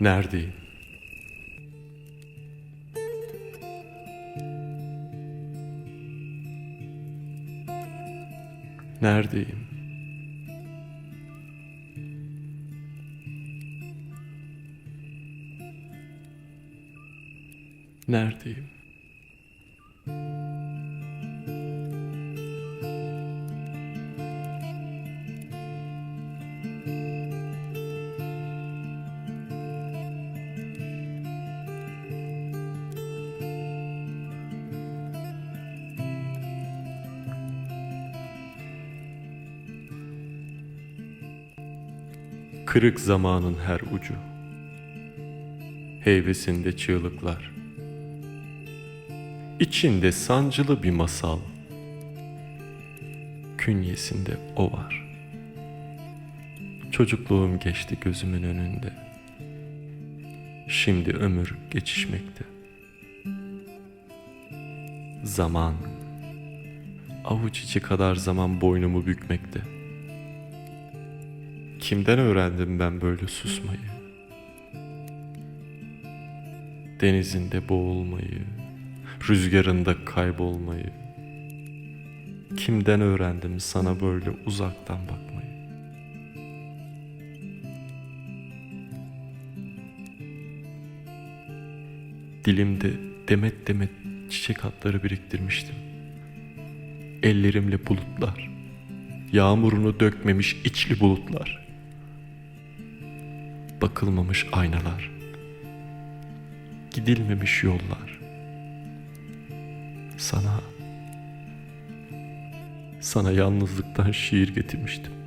Neredeyim? Neredeyim? Neredeyim? Kırık zamanın her ucu. Heybesinde çığlıklar. İçinde sancılı bir masal. Künyesinde o var. Çocukluğum geçti gözümün önünde. Şimdi ömür geçişmekte. Zaman, avuç içi kadar zaman boynumu bükmekte. Kimden öğrendim ben böyle susmayı? Denizinde boğulmayı, rüzgarında kaybolmayı. Kimden öğrendim sana böyle uzaktan bakmayı? Dilimde demet demet çiçek hatları biriktirmiştim. Ellerimle bulutlar, yağmurunu dökmemiş içli bulutlar bakılmamış aynalar, gidilmemiş yollar. Sana, sana yalnızlıktan şiir getirmiştim.